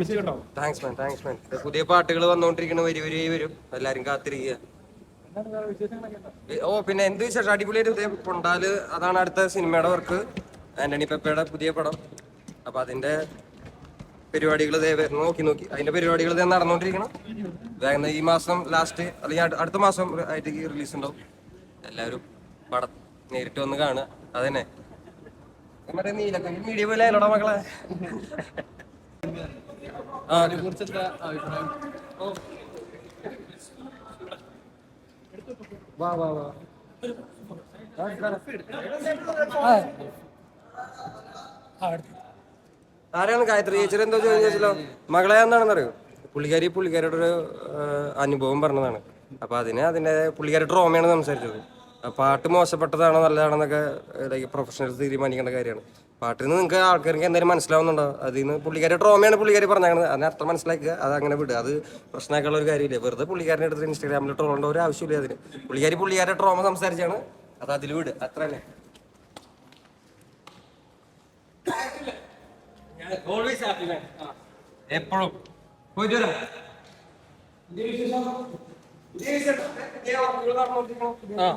പൊളിച്ചു കേട്ടോ thanks man thanks man പുതിയ പാട്ടുകൾ വന്നോണ്ടിരിക്കണ വരി വരി വരും എല്ലാരും കാത്തിരിക്കുക ഓ പിന്നെ എന്ത് വിശേഷം? അടിപൊളിയായിട്ട് ഉദയം പൊണ്ടാൽ അതാണ് അടുത്ത സിനിമയുടെ വർക്ക്. ആന്റണി പെപ്പയുടെ പുതിയ പടം. അപ്പൊ അതിന്റെ പരിപാടികൾ വരുന്നു നോക്കി നോക്കി. അതിന്റെ പരിപാടികൾ ഇതേ നടന്നുകൊണ്ടിരിക്കണം വേഗം ഈ മാസം ലാസ്റ്റ് അല്ലെങ്കിൽ അടു- അടുത്ത മാസം ആയിട്ട് റിലീസ് ഉണ്ടാവും. എല്ലാവരും പടം നേരിട്ട് വന്ന് കാണുക. അതന്നെ. മറ്റേ മീഡിയ പോലെ ആയാലോടാ മക്കളെ. ആ കുറിച്ചെന്താ അഭിപ്രായം. വാ വാ വാ. ആരാണ് ഗായത്രി? ചേച്ചി എന്തോ ചോദിച്ചല്ലോ. മകളെ എന്താണെന്ന് അറിയോ പുള്ളിക്കാരി പുള്ളിക്കാരിയുടെ ഒരു അനുഭവം പറഞ്ഞതാണ്. അപ്പൊ അതിന് അതിന്റെ പുള്ളിക്കാരി റോമയാണ് സംസാരിച്ചത്. പാട്ട് മോശപ്പെട്ടതാണോ നല്ലതാണെന്നൊക്കെ ലൈക്ക് പ്രൊഫഷണൽസ് തീരുമാനിക്കേണ്ട കാര്യമാണ്. പാട്ടിൽ നിന്ന് നിങ്ങൾക്ക് ആൾക്കാർക്ക് എന്തായാലും മനസ്സിലാവുന്നുണ്ടോ? അതിൽ നിന്ന് പുള്ളിക്കാരി ട്രോമയാണ് പുള്ളിക്കാരി പറഞ്ഞത് അതിന് അർത്ഥം മനസ്സിലാക്കുക അത് അങ്ങനെ വിടുക. അത് പ്രശ്നമാക്കാനുള്ള ഒരു കാര്യമില്ല. വെറുതെ പുള്ളിക്കാരന്റെ അടുത്ത് ഇൻസ്റ്റാഗ്രാമിൽ ട്രോളേണ്ട ഒരു ആവശ്യമില്ല അതിന്. പുള്ളിക്കാരി പുള്ളിക്കാരുടെ ട്രോമ സംസാരിച്ചാണ്. അത് അതിൽ വിടുക. അത്ര തന്നെ എപ്പോഴും. പോയിട്ട് വരാം. ആ.